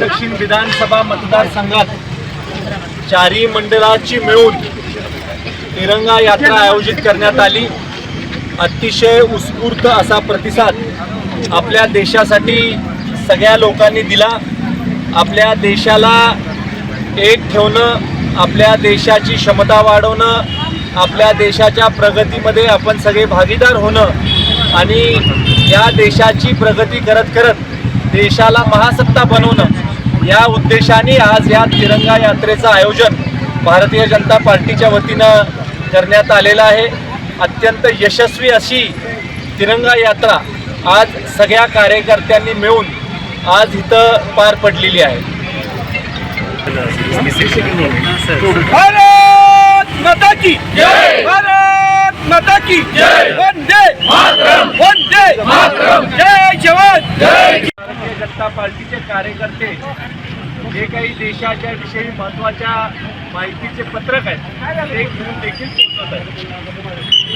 दक्षिण विधानसभा मतदारसंघात चारही मंडळाची मिळून तिरंगा यात्रा आयोजित करण्यात आली. अतिशय उत्स्फूर्त असा प्रतिसाद आपल्या देशासाठी सगळ्या लोकांनी दिला. आपल्या देशाला एक ठेवणं आपल्या देशाची क्षमता वाढवणं आपल्या देशाच्या प्रगतीमध्ये आपण सगळे भागीदार होणं आणि या देशाची प्रगती करत करत देशाला महासत्ता बनवणं या उद्देशाने आज या तिरंगा यात्रेचं आयोजन भारतीय जनता पार्टीच्या वतीनं करण्यात आलेलं आहे. अत्यंत यशस्वी अशी तिरंगा यात्रा आज सगळ्या कार्यकर्त्यांनी मिळून आज इथं पार पडलेली आहे. भारत माता की भारत माता की वंदे। वंदे। जय जवान। भारतीय जनता पार्टीचे कार्यकर्ते जे काही देशाच्या विषयी महत्त्वाच्या माहितीचे पत्रक आहेत ते घेऊन देखील पोहोचत आहेत.